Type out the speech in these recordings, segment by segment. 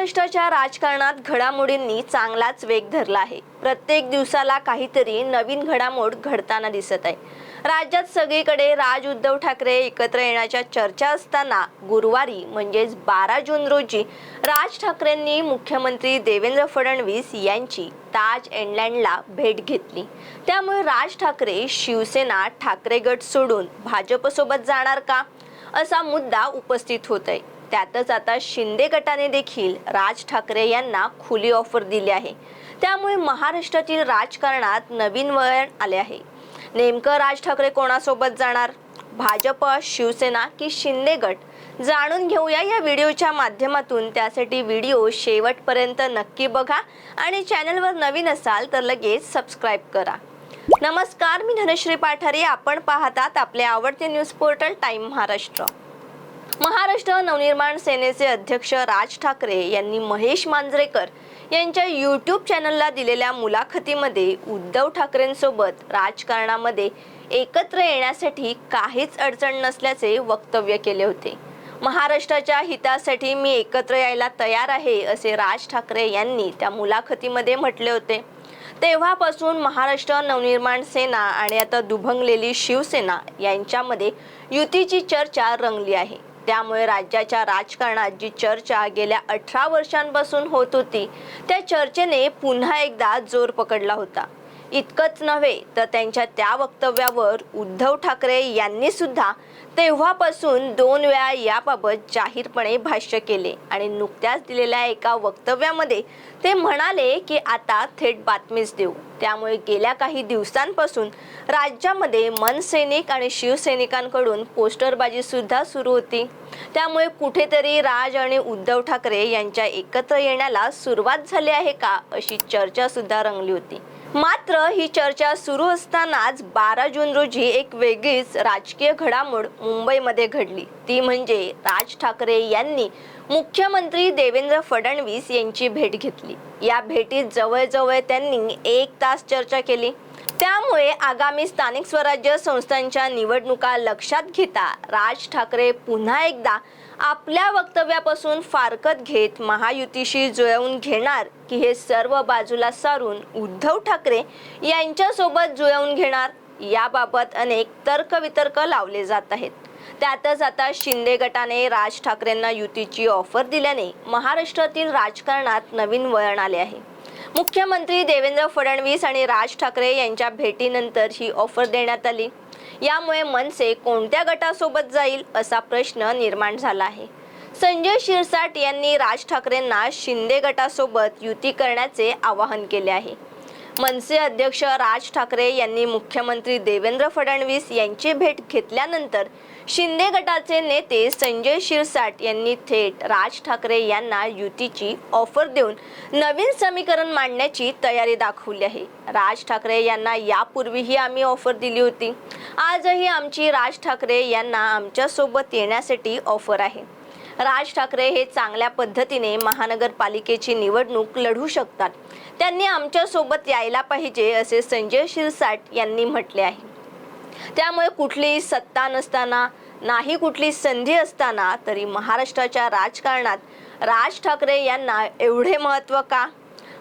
महाराष्ट्राच्या राजकारणात घडामोडींनी चांगलाच वेग धरला आहे. प्रत्येक दिवसाला काहीतरी नवीन घडामोड घडताना दिसत आहे. राज्यात सगळीकडे राज उद्धव ठाकरे एकत्र येण्याच्या चर्चा असताना गुरुवारी म्हणजेच बारा जून रोजी राज ठाकरेंनी मुख्यमंत्री देवेंद्र फडणवीस यांची ताज एंडलँडला भेट घेतली. त्यामुळे राज ठाकरे शिवसेना ठाकरे गट सोडून भाजपसोबत जाणार का? असा मुद्दा उपस्थित होत आहे त्यातच आता शिंदे गटाने देखील राज ठाकरे यांना खुली ऑफर दिली आहे. त्यामुळे महाराष्ट्रातील राजकारणात नवीन वळण आले आहे. नेमकं राज ठाकरे कोणासोबत जाणार? भाजप शिवसेना की शिंदे गट? जाणून घेऊया या व्हिडिओच्या माध्यमातून. त्यासाठी व्हिडिओ शेवटपर्यंत नक्की बघा आणि चॅनलवर नवीन असाल तर लगेच सबस्क्राईब करा. नमस्कार मी धनश्री पाठारे. आपण पाहतात आपले आवडते news portal time Maharashtra Maharashtra Navnirman सेनेचे अध्यक्ष राज ठाकरे यांनी महेश मांजरेकर यांच्या यूट्यूब चॅनलला दिलेल्या मुलाखतीमध्ये उद्धव ठाकरेंसोबत राजकारणामध्ये एकत्र येण्यासाठी काहीच अडचण नसल्याचे वक्तव्य केले होते. महाराष्ट्राच्या हितासाठी मी एकत्र यायला तयार आहे असे राज ठाकरे यांनी त्या मुलाखतीमध्ये म्हटले होते. तेव्हापासून महाराष्ट्र नवनिर्माण सेना आणि आता दुभंगलेली शिवसेना यांच्यामध्ये युतीची चर्चा रंगली आहे. त्यामुळे राज्याच्या राजकारणात जी चर्चा गेल्या अठरा वर्षांपासून होत होती त्या चर्चेने पुन्हा एकदा जोर पकडला होता. इतकंच नव्हे तर त्यांच्या त्या वक्तव्यावर उद्धव ठाकरे यांनी सुद्धा तेव्हापासून दोन वेळा याबाबत जाहीरपणे भाष्य केले. आणि नुकत्याच दिलेल्या एका वक्तव्यामध्ये ते म्हणाले की आता थेट बातमीच देऊ. त्यामुळे गेल्या काही दिवसांपासून राज्यामध्ये मनसैनिक आणि शिवसैनिकांकडून पोस्टरबाजी सुद्धा सुरू होती. त्यामुळे कुठेतरी राज आणि उद्धव ठाकरे यांच्या एकत्र येण्याला सुरुवात झाली आहे का अशी चर्चा सुद्धा रंगली होती. मात्र ही चर्चा सुरू असतानाच बारा जून रोजी एक वेगळीच राजकीय घडामोड मुंबईमध्ये घडली. ती म्हणजे राज ठाकरे यांनी मुख्यमंत्री देवेंद्र फडणवीस यांची भेट घेतली. या भेटीत जवळजवळ त्यांनी एक तास चर्चा केली. त्यामुळे आगामी स्थानिक स्वराज्य संस्थांच्या निवडणुका लक्षात घेता राज ठाकरे पुन्हा एकदा आपल्या वक्तव्यापासून फारकत घेत महायुतीशी जुळवून घेणार की हे सर्व बाजूला सारून उद्धव ठाकरे यांच्यासोबत जुळवून घेणार याबाबत अनेक तर्कवितर्क लावले जात आहेत. त्यातच आता शिंदे गटाने राज ठाकरेंना युतीची ऑफर दिल्याने महाराष्ट्रातील राजकारणात नवीन वळण आले आहे. मुख्यमंत्री देवेंद्र फडणवीस आणि राज ठाकरे यांच्या भेटीनंतर ही ऑफर देण्यात आली. यामुळे मनसे कोणत्या गटासोबत जाईल असा प्रश्न निर्माण झाला आहे. संजय शिरसाट यांनी राज ठाकरेंना शिंदे गटासोबत युती करण्याचे आवाहन केले आहे. मनसे अध्यक्ष राज ठाकरे यांनी मुख्यमंत्री देवेंद्र फडणवीस यांची भेट घेतल्यानंतर शिंदे गटाचे नेते संजय शिरसाट यांनी थेट राज ठाकरे यांना युतीची ऑफर देऊन नवीन समीकरण मांडण्याची तयारी दाखवली आहे. राज ठाकरे यांना यापूर्वीही आम्ही ऑफर दिली होती. आजही आमची राज ठाकरे यांना आमच्यासोबत येण्यासाठी ऑफर आहे. राज ठाकरे हे चांगल्या पद्धतीने महानगरपालिकेची निवडणूक लढू शकतात. त्यांनी आमच्यासोबत यायला पाहिजे असे संजय शिरसाट यांनी म्हटले आहे. त्यामुळे कुठलीही सत्ता नसताना नाही कुठली संधी असताना तरी महाराष्ट्राच्या राजकारणात राज ठाकरे यांना एवढे महत्त्व का?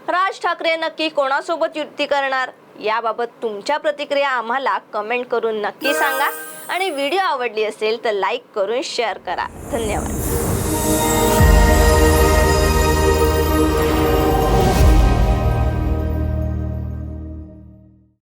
राज ठाकरे नक्की कोणासोबत युती करणार? याबाबत तुमच्या प्रतिक्रिया आम्हाला कमेंट करून नक्की सांगा. आणि व्हिडिओ आवडली असेल तर लाईक करून शेअर करा. धन्यवाद.